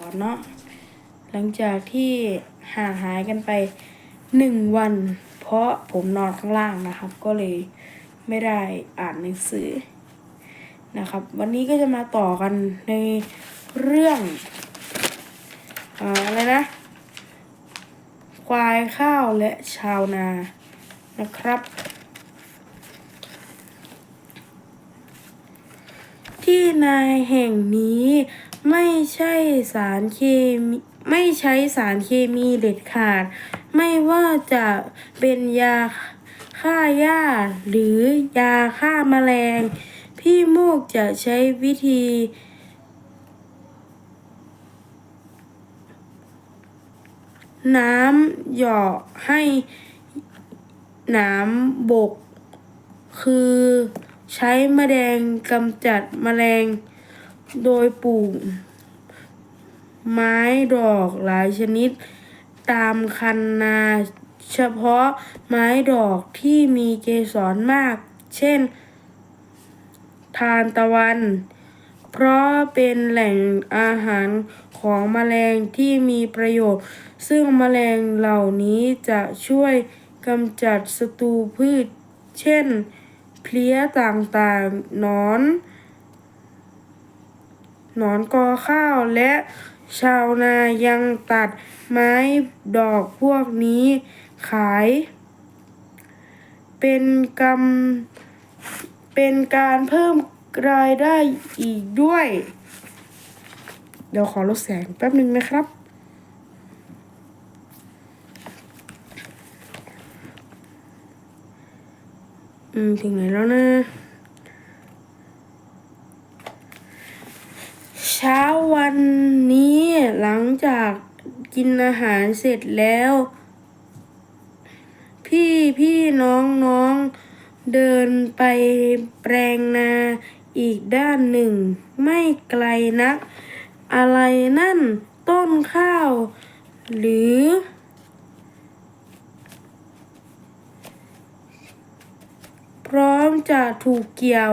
เนาะหลังจากที่ห่างหายกันไปหนึ่งวัน เพราะผมนอนข้างล่างนะครับ ก็เลยไม่ได้อ่านหนังสือนะครับ วันนี้ก็จะมาต่อกันในเรื่องอ่าอะไรนะ ควายข้าวและชาวนานะครับ ที่นาแห่งนี้ ไม่ใช่สารเคมีไม่ใช้สารเคมีเด็ดขาด ไม่ว่าจะเป็นยาฆ่าหญ้าหรือยาฆ่าแมลง พี่โมกจะใช้วิธี น้ำหยอกให้น้ำบก คือใช้แมลงกำจัดแมลง โดยปลูกไม้ดอกหลายชนิด ตามคันนาเฉพาะไม้ดอกที่มีเกสรมาก เช่น ทานตะวัน เพราะเป็นแหล่งอาหารของแมลงที่มีประโยชน์ ซึ่งแมลงเหล่านี้จะช่วยกำจัดศัตรูพืช เช่น เพลี้ยต่างๆนอน หนอนกอข้าวและชาวนายังตัดไม้ดอกพวกนี้ขาย เป็นกำเป็นการเพิ่มรายได้อีกด้วย เดี๋ยวขอลดแสงแป๊บหนึ่งนะครับ อืม ถึงไหนแล้วนะ เช้าวันนี้หลังจากกินอาหารเสร็จแล้ว พี่พี่น้องน้องเดินไปแปลงนาอีกด้านหนึ่ง ไม่ไกลนัก อะไรนั่นต้นข้าว หรือ พร้อมจะถูกเกี่ยว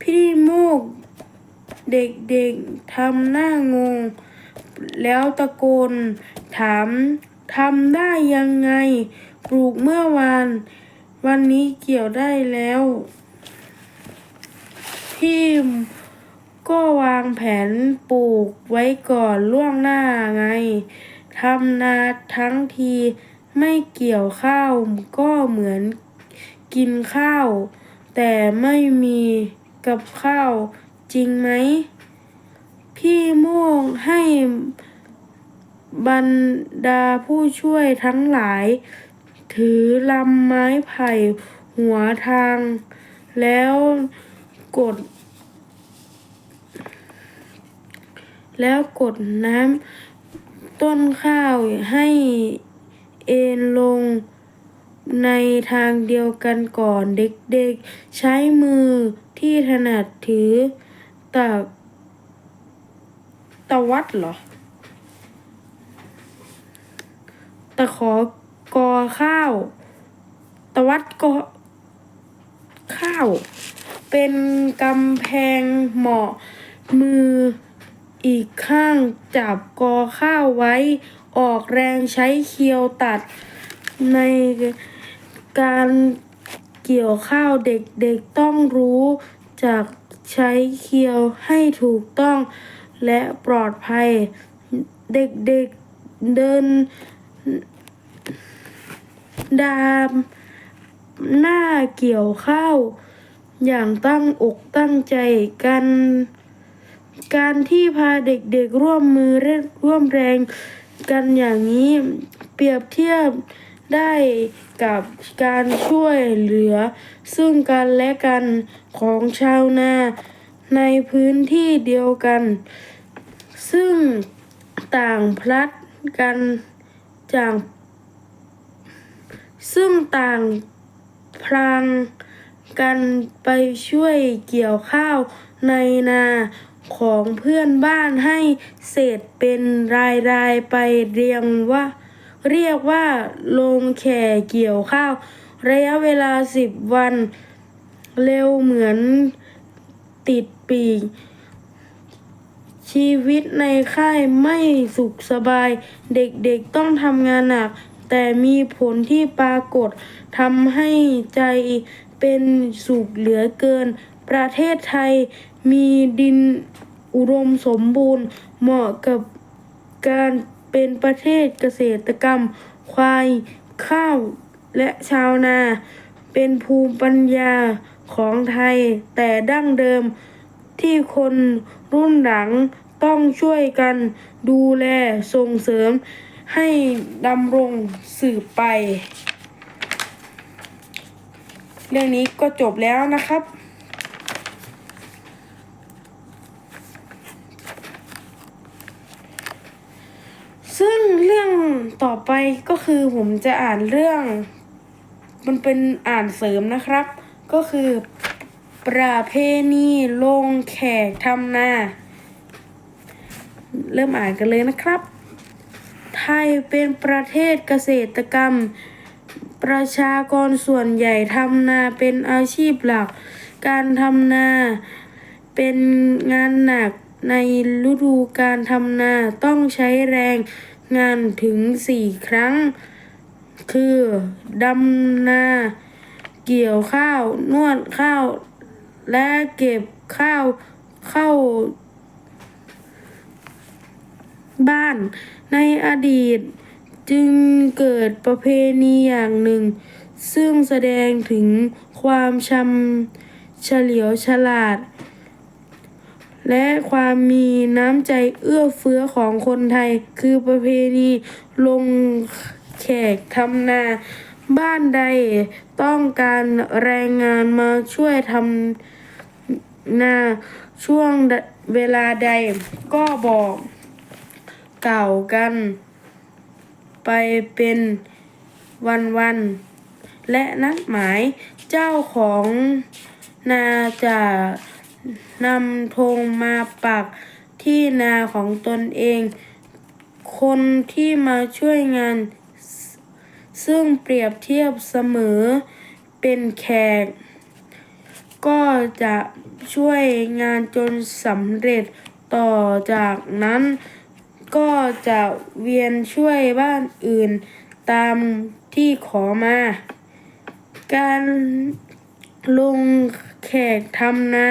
พี่โมก เด็กๆทำหน้างง แล้วตะโกน ถามทำได้ยังไง ปลูกเมื่อวาน วันนี้เกี่ยวได้แล้ว พี่ก็วางแผนปลูกไว้ก่อนล่วงหน้าไงทำนาทั้งทีไม่เกี่ยวข้าวก็เหมือนกินข้าว แต่ไม่มีกับข้าว จริงไหม พี่โมกให้บรรดาผู้ช่วยทั้งหลาย ถือลำไม้ไผ่หัวทาง แล้วกด แล้วกดน้ำต้นข้าวให้เอ็นลงในทางเดียวกันก่อนเด็กๆ ใช้มือที่ถนัดถือ ตะตะวัดเหรอ แตะขอกอข้าวตะวัดกอข้าว เป็นกำแพงเหมาะมืออีกข้างจับกอข้าวไว้ออกแรงใช้เคียวตัด ในการเกี่ยวข้าวเด็กๆต้องรู้จัก ใช้เคียวให้ถูกต้องและปลอดภัย เด็กๆเดิน ดามหน้าเกี่ยวข้าวอย่างตั้งอกตั้งใจกันการที่พาเด็กๆร่วมมือร่วมแรงกันอย่างนี้ เปรียบเทียบ ได้กับการช่วยเหลือ ซึ่งกันและกันของชาวนาในพื้นที่เดียวกัน ซึ่งต่างพลัดกันจากซึ่งต่างพลางกันไปช่วยเกี่ยวข้าวในนาของเพื่อนบ้านให้เสร็จเป็นรายๆไปเรียงว่า เรียกว่าลงแข่เกี่ยวข้าว ระยะเวลาสิบวัน เร็วเหมือนติดปีก ชีวิตในค่ายไม่สุขสบาย เด็กๆต้องทำงานหนัก แต่มีผลที่ปรากฏทำให้ใจเป็นสุขเหลือเกิน ประเทศไทยมีดินอุดมสมบูรณ์เหมาะกับการ เป็นประเทศเกษตรกรรม ควาย ข้าว และชาวนา เป็นภูมิปัญญาของไทย แต่ดั้งเดิมที่คนรุ่นหลังต้องช่วยกันดูแลส่งเสริมให้ดำรงสืบไป เรื่องนี้ก็จบแล้วนะครับ ซึ่งเรื่องต่อไปก็คือผมจะอ่านเรื่อง มันเป็นอ่านเสริมนะครับ ก็คือประเพณีลงแขกทำนาเริ่มอ่านกันเลยนะครับ ไทยเป็นประเทศเกษตรกรรม ประชากรส่วนใหญ่ทำนาเป็นอาชีพหลัก การทำนาเป็นงานหนักในฤดูการทำนาต้องใช้แรง งานถึงสี่ครั้ง คือดำนา เกี่ยวข้าว นวดข้าว และเก็บข้าวเข้า บ้านในอดีตจึงเกิดประเพณีอย่างหนึ่ง ซึ่งแสดงถึงความชำเฉลียวฉลาด และความมีน้ำใจเอื้อเฟื้อของคนไทย คือประเพณีลงแขกทำนา บ้านใดต้องการแรงงานมาช่วยทำนาช่วงเวลาใดก็บอกกล่าวกัน ไปเป็นวันๆและนัดหมายเจ้าของนาจะ นำธงมาปักที่นาของตนเอง คนที่มาช่วยงาน ซึ่งเปรียบเทียบเสมอเป็นแขก ก็จะช่วยงานจนสำเร็จต่อจากนั้น ก็จะเวียนช่วยบ้านอื่นตามที่ขอมา การลง แขกทำนา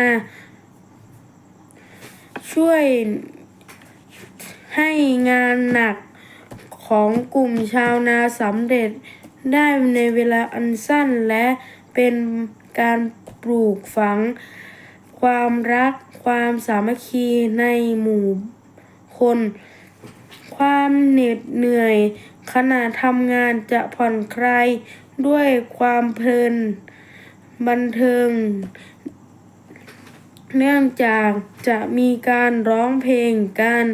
ช่วยให้งานหนักของกลุ่มชาวนาสำเร็จได้ในเวลาอันสั้นและเป็นการปลูกฝัง ความรักความสามัคคีในหมู่คน ความเหน็ดเหนื่อยขณะทำงานจะผ่อนคลายด้วยความเพลิน บันเทิง เนื่องจากจะมีการร้องเพลงการ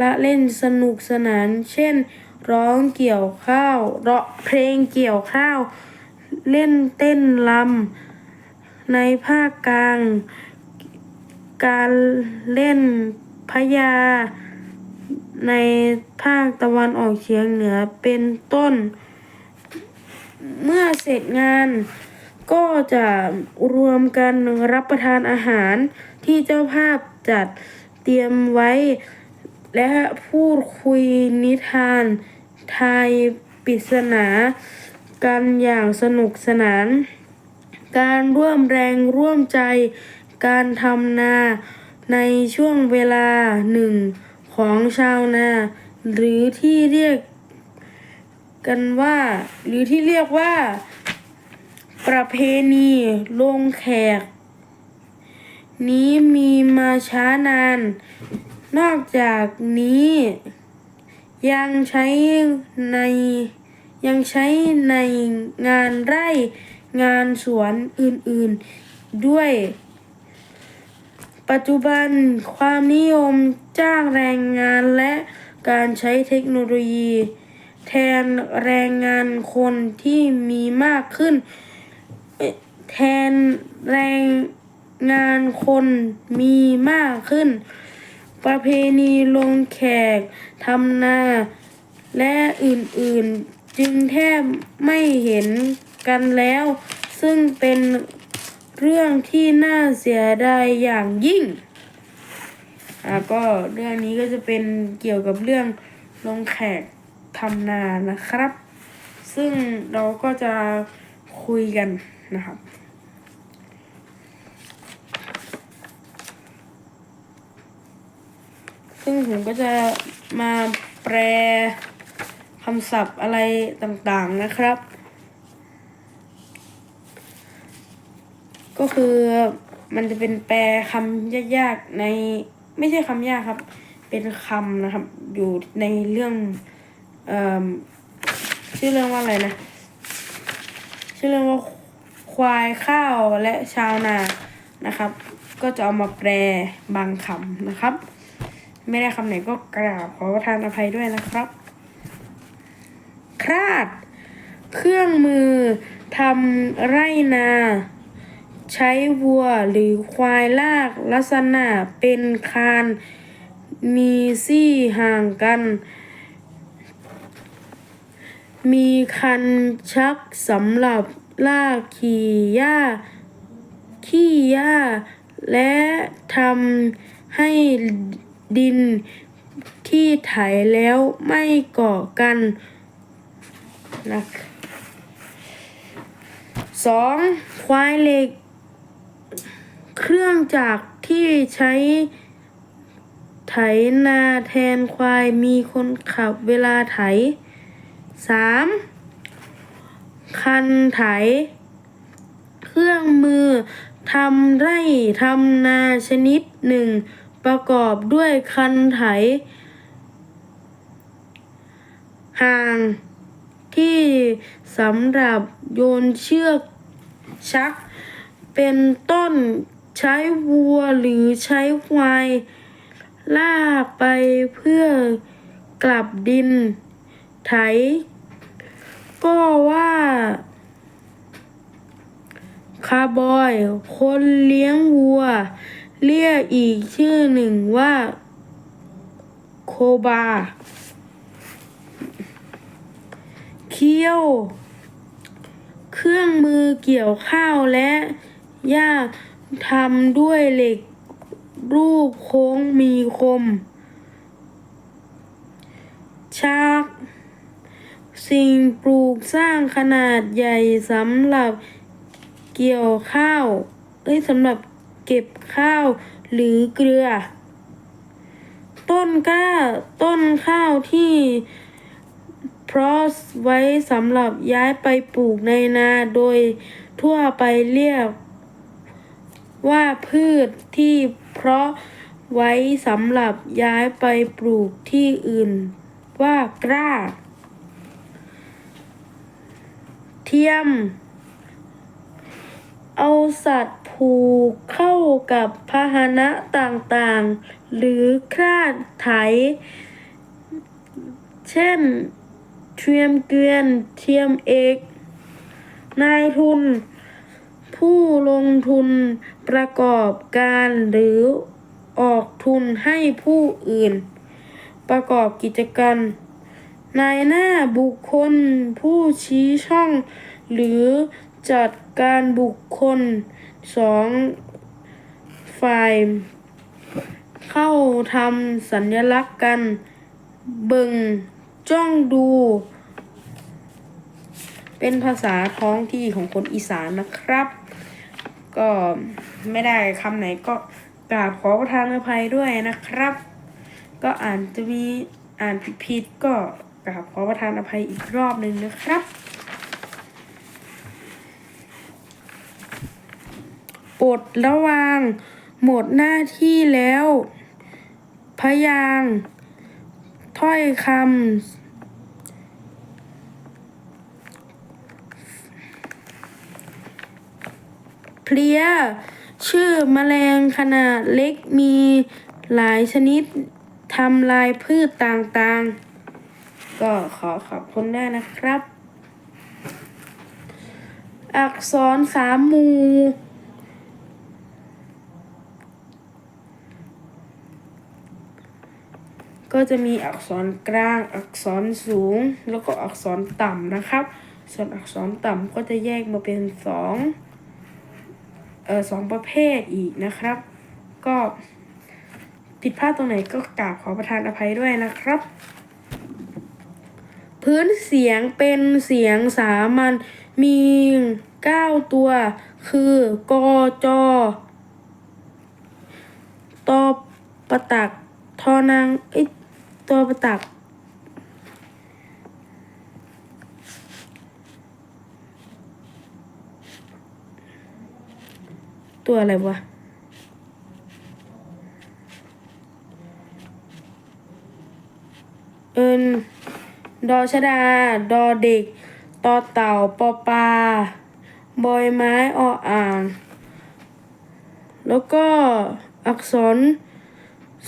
ละเล่นสนุกสนาน เช่น ร้องเกี่ยวข้าวร้องเพลงเกี่ยวข้าว เล่นเต้นรำในภาคกลาง การเล่นพญาในภาคตะวันออกเฉียงเหนือเป็นต้น เมื่อเสร็จงาน ก็จะรวมกันรับประทานอาหารที่เจ้าภาพจัดเตรียมไว้ และพูดคุยนิทานไทยปริศนา กันอย่างสนุกสนาน การร่วมแรงร่วมใจการทำนาในช่วงเวลาหนึ่งของชาวนา หรือที่เรียกกันว่า หรือที่เรียกว่า ประเพณีลงแขก นี้มีมาช้านาน นอกจากนี้ ยังใช้ในยังใช้ในงานไร่งานสวนอื่นๆด้วย ปัจจุบันความนิยมจ้างแรงงานและการใช้เทคโนโลยี แทนแรงงานคนที่มีมากขึ้น แทนแรงงานคนมีมากขึ้น ประเพณีลงแขกทำนา และอื่นๆ จึงแทบไม่เห็นกันแล้ว ซึ่งเป็นเรื่องที่น่าเสียดายอย่างยิ่งออ่าก็เรื่องนี้ก็จะเป็นเกี่ยวกับเรื่องลงแขกทำนานะครับ ซึ่งเราก็จะคุยกัน นะครับ ซึ่งผมก็จะมาแปลคำศัพท์อะไรต่างๆนะครับ ก็คือมันจะเป็นแปลคำยากๆในไม่ใช่คำยากครับ เป็นคำนะครับ อยู่ในเรื่องเอ่อชื่อเรื่องว่าอะไรนะ ชื่อเรื่องว่าค ควายข้าวและชาวนานะครับ ก็จะเอามาแปลบางคำนะครับ ไม่ได้คำไหนก็กราบขอประทานอภัยด้วยนะครับ คราด เครื่องมือทำไรนา ใช้วัวหรือควายลากลักษณะเป็นคานมีซี่ห่างกัน มีคันชักสำหรับ ลากขี่หญ้า ขี้หญ้า และทำให้ดินที่ไถแล้วไม่เกาะกันนะสองควายเหล็ก เครื่องจักรที่ใช้ไถนาแทนควายมีคนขับเวลาไถสาม คันไถ เครื่องมือทำไร่ทำนาชนิดหนึ่ง ประกอบด้วยคันไถ ห่างที่สำหรับโยนเชือกชัก เป็นต้นใช้วัวหรือใช้ควายลากไปเพื่อกลับดิน ไถ ก็ว่าคาร์บอย คนเลี้ยงวัว เรียกอีกชื่อหนึ่งว่า โคบา เคี้ยว เครื่องมือเกี่ยวข้าวและหญ้าทำด้วยเหล็กรูปโค้งมีคม ชาก สิ่งปลูกสร้างขนาดใหญ่สำหรับเกี่ยวข้าว เอ้ยสำหรับเก็บข้าวหรือเกลือ ต้นกล้าต้นข้าวที่เพราะไว้สำหรับย้ายไปปลูกในนาโดยทั่วไปเรียก ว่าพืชที่เพราะไว้สำหรับย้ายไปปลูกที่อื่นว่ากล้า เทียม เอาสัตว์ผูกเข้ากับพาหนะต่างๆ หรือคลาดไถ เช่น เทียมเกวียน เทียมเอก นายทุน ผู้ลงทุนประกอบการหรือออกทุนให้ผู้อื่น ประกอบกิจการ นายหน้าบุคคล ผู้ชี้ช่อง หรือจัดการบุคคลสองฝ่าย เข้าทำสัญลักษณ์กัน เบิงจ้องดู เป็นภาษาท้องที่ของคนอีสานนะครับ ก็ไม่ได้คำไหนก็กราบขอประทานอภัยด้วยนะครับ ก็อ่านจะมีอ่านผิดๆก็ ราบขอประทานอภัยอีกรอบหนึ่งนะครับปลดระวางหมดหน้าที่แล้ว พยางค์ถ้อยคำเพลียชื่อมแมลงขนาดเล็กมีหลายชนิดทำลายพืชต่างๆ ก็ขอขอบคุณด้วยนะครับ อักษรสามมูก็จะมีอักษรกลาง อักษรสูง แล้วก็อักษรต่ำนะครับ ส่วนอักษรต่ำก็จะแยกมาเป็นสองเอ่อสองประเภทอีกนะครับ ก็ผิดพลาดตรงไหนก็กราบขอประทานอภัยด้วยนะครับ พื้นเสียงเป็นเสียงสามัญมีเก้าตัว คือกจตอประตักทอนางเอ้ยตอประตักตัวอะไรวะเอิน ดอชดา ดอเด็กตอเต่า ปอปลาบอยไม้ออ่าง แล้วก็อักษร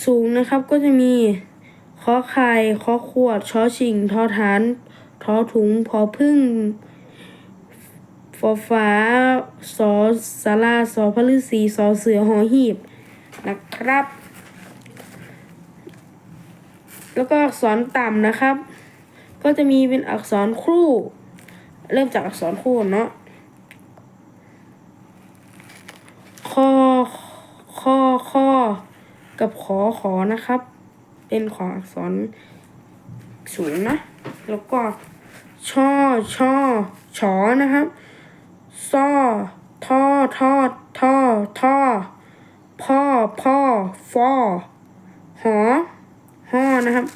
สูงนะครับก็จะมีขอไข่ขอขวดชอชิงทอฐานทอถุงพอพึ่งฟอฟ้าสอสาราสอพฤษีสอเสือหอหีบนะครับ แล้วก็อักษรต่ำนะครับ ก็จะมีเป็นอักษรคู่ เริ่มจากอักษรคู่เนาะคอคอคอกับขอขอนะครับ เป็นขออักษรสูงนะ แล้วก็ช่อช่อชอนะครับซ่อท่อทอท่อท่อพ่อพ่อฟอหอหอนะครับ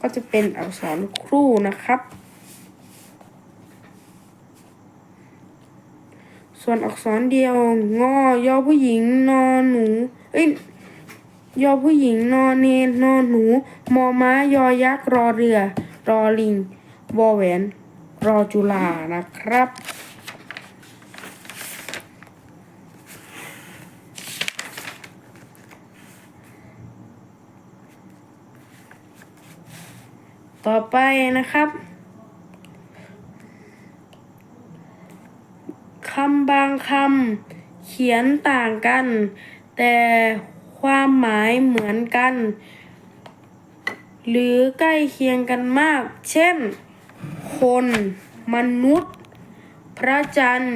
ก็จะเป็นอักษรครู่นะครับ ส่วนอักษรเดียวงอยอผู้หญิงนอนหนู เอ้ยยอผู้หญิงนอนเนนนอนหนู มอม้ายอยักษ์รอเรือ รอลิงวอแหวน รอจุฬานะครับ ต่อไปนะครับคำบางคำเขียนต่างกัน แต่ความหมายเหมือนกัน หรือใกล้เคียงกันมาก เช่น คน มนุษย์ พระจันทร์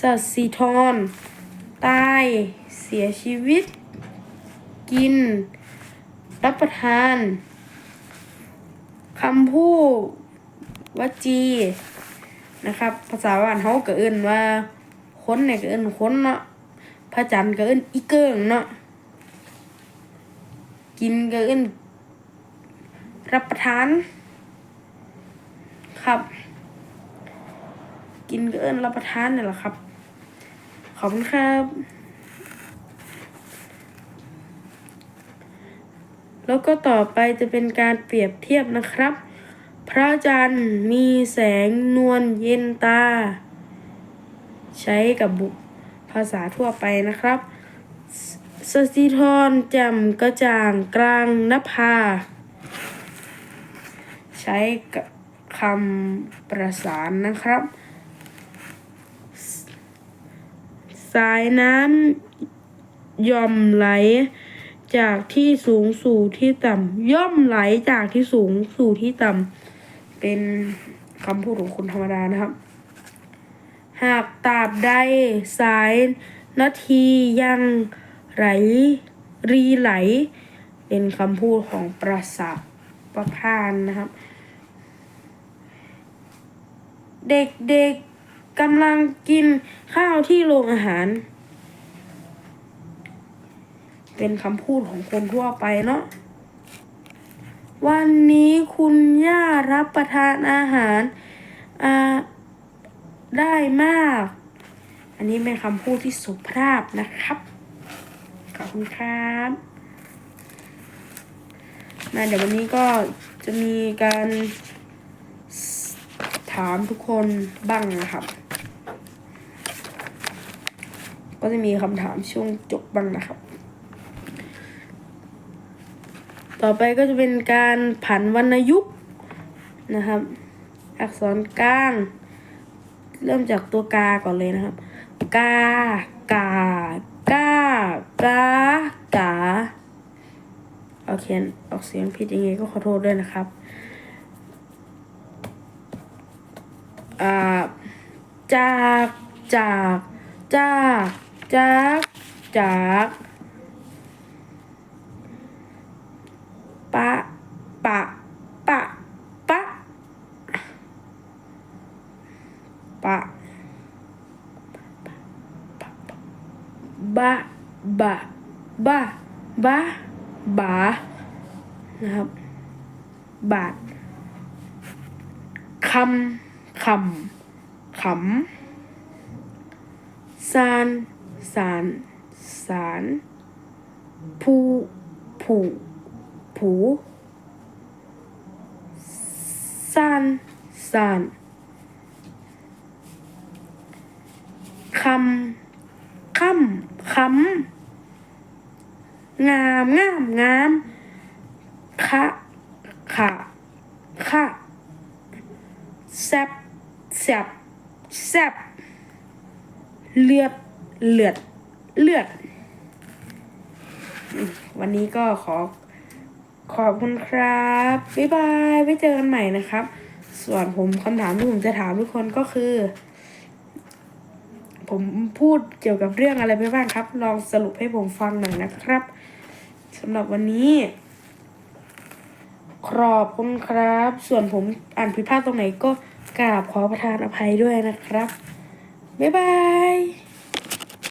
สัสิธร ตาย เสียชีวิต กิน รับประทาน คำพูดวจีนะครับ ภาษาบ้านเขาก็เอิ้นว่าคนเนี่ยก็เอิ้นคนเนาะพระจันทร์ก็เอิ้นอีเกิงเนาะกินก็เอิ้นรับประทาน ครับ กินก็เอิ้นรับประทานนี่แหละครับ ขอบคุณครับ แล้วก็ต่อไปจะเป็นการเปรียบเทียบนะครับ พระจันทร์มีแสงนวลเย็นตา ใช้กับบุภาษาทั่วไปนะครับสสสิธรแจ่มกระจ่างกลางนภา ใช้กับคำประสานนะครับ สายน้ำย่อมไหล จากที่สูงสู่ที่ต่ำย่อมไหลจากที่สูงสู่ที่ต่ำเป็นคำพูดของคนธรรมดานะครับ หากตาบใดสายนาทียังไหลรีไหล เป็นคำพูดของประสาประพานนะครับ เด็กๆกำลังกินข้าวที่โรงอาหาร เป็นคำพูดของคนทั่วไปเนาะวันนี้คุณย่ารับประทานอาหารอ่าได้มาก อันนี้เป็นคำพูดที่สุภาพนะครับ ขอบคุณครับมาเดี๋ยววันนี้ก็จะมีการถามทุกคนบ้างนะครับ ก็จะมีคำถามช่วงจบบ้างนะครับ ต่อไปก็จะเป็นการผันวรรณยุกต์นะครับ อักษรกลาง เริ่มจากตัวกาก่อนเลยนะครับ กากากากากาเอาเขียนออกเสียงผิดยังไงก็ขอโทษด้วยนะครับอ่าจากจากจากจากจาก ปะ ปะ ปะ ปะ ปะ บะ บะ บะ บะ บะ นะครับ บาทคำคำขำสารสารสารผู้ผู้ ผูซานสานคำคำคำงามงามงามคะขะคะแซบแซบแซบเลือดเลือดเลือด วันนี้ก็ขอ ขอบคุณครับ บ๊ายบาย ไว้เจอกันใหม่นะครับ ส่วนผมคำถามที่ผมจะถามทุกคนก็คือ ผมพูดเกี่ยวกับเรื่องอะไรไปบ้างครับ ลองสรุปให้ผมฟังหน่อยนะครับสำหรับวันนี้ ขอบคุณครับ ส่วนผมอ่านผิดพลาดตรงไหนก็กราบขอประทานอภัยด้วยนะครับ บ๊ายบาย